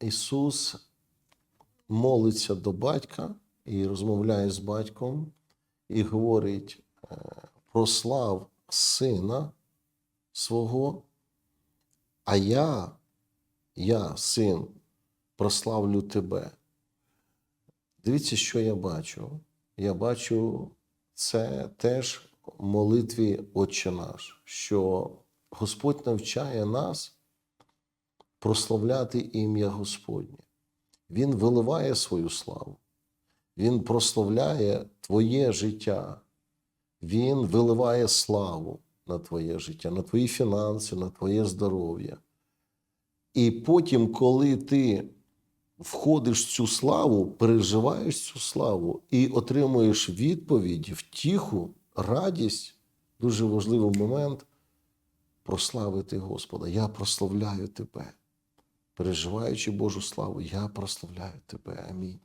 Ісус молиться до батька і розмовляє з батьком, і говорить: е, прослав сина свого, а я, я, син, прославлю тебе. Дивіться, що я бачу. Я бачу це теж в молитві Отче наш, що Господь навчає нас прославляти ім'я Господнє. Він виливає свою славу, Він прославляє твоє життя, Він виливає славу на твоє життя, на твої фінанси, на твоє здоров'я. І потім, коли ти входиш в цю славу, переживаєш цю славу і отримуєш відповідь, втіху, радість, дуже важливий момент прославити Господа. Я прославляю тебе. Переживаючи Божу славу, я прославляю тебе. Амінь.